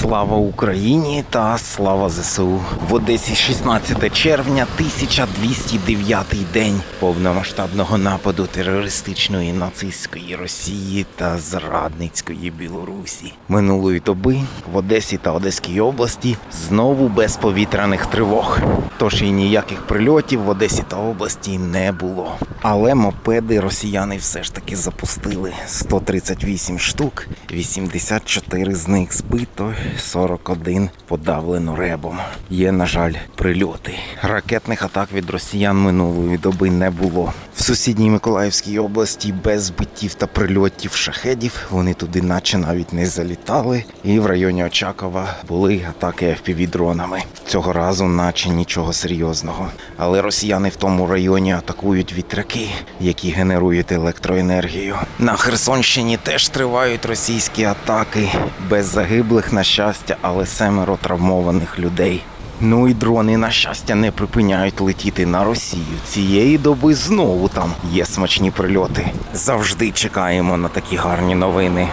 Слава Україні та слава ЗСУ. В Одесі 16 червня 1209 день повномасштабного нападу терористичної нацистської Росії та зрадницької Білорусі. Минулої доби в Одесі та Одеській області знову без повітряних тривог. Тож і ніяких прильотів в Одесі та області не було. Але мопеди росіяни все ж таки запустили 138 штук, 84 з них збито, 41 подавлено ребом. Є, на жаль, прильоти. Ракетних атак від росіян минулої доби не було. В сусідній Миколаївській області без збиттів та прильотів шахедів вони туди наче навіть не залітали. І в районі Очакова були атаки FPV-дронами. Цього разу, наче нічого серйозного. Але росіяни в тому районі атакують вітряки, які генерують електроенергію. На Херсонщині теж тривають російські атаки без загиблих, на щастя, але семеро травмованих людей. Ну і дрони, на щастя, не припиняють летіти на Росію. Цієї доби знову там є смачні прильоти. Завжди чекаємо на такі гарні новини.